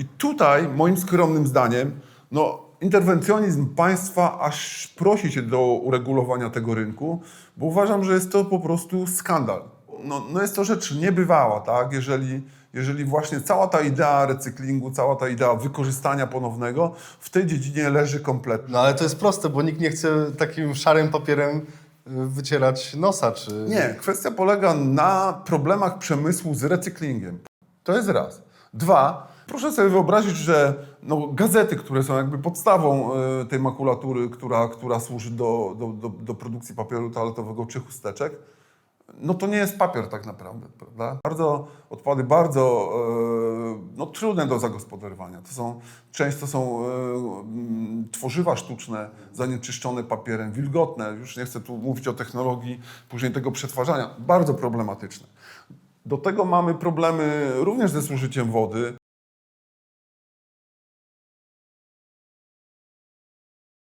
I tutaj, moim skromnym zdaniem, no, interwencjonizm państwa aż prosi się do uregulowania tego rynku, bo uważam, że jest to po prostu skandal. No, no jest to rzecz niebywała, tak? Jeżeli, jeżeli właśnie cała ta idea recyklingu, cała ta idea wykorzystania ponownego w tej dziedzinie leży kompletnie. No ale to jest proste, bo nikt nie chce takim szarym papierem y, wycierać nosa, czy... Nie, kwestia polega na problemach przemysłu z recyklingiem. To jest raz. Dwa, proszę sobie wyobrazić, że no, gazety, które są jakby podstawą e, tej makulatury, która, która służy do, do, do, do produkcji papieru toaletowego czy chusteczek, no to nie jest papier tak naprawdę, prawda? Bardzo, odpady bardzo e, no, trudne do zagospodarowania. To są, często są e, tworzywa sztuczne, zanieczyszczone papierem, wilgotne. Już nie chcę tu mówić o technologii później tego przetwarzania. Bardzo problematyczne. Do tego mamy problemy również ze zużyciem wody.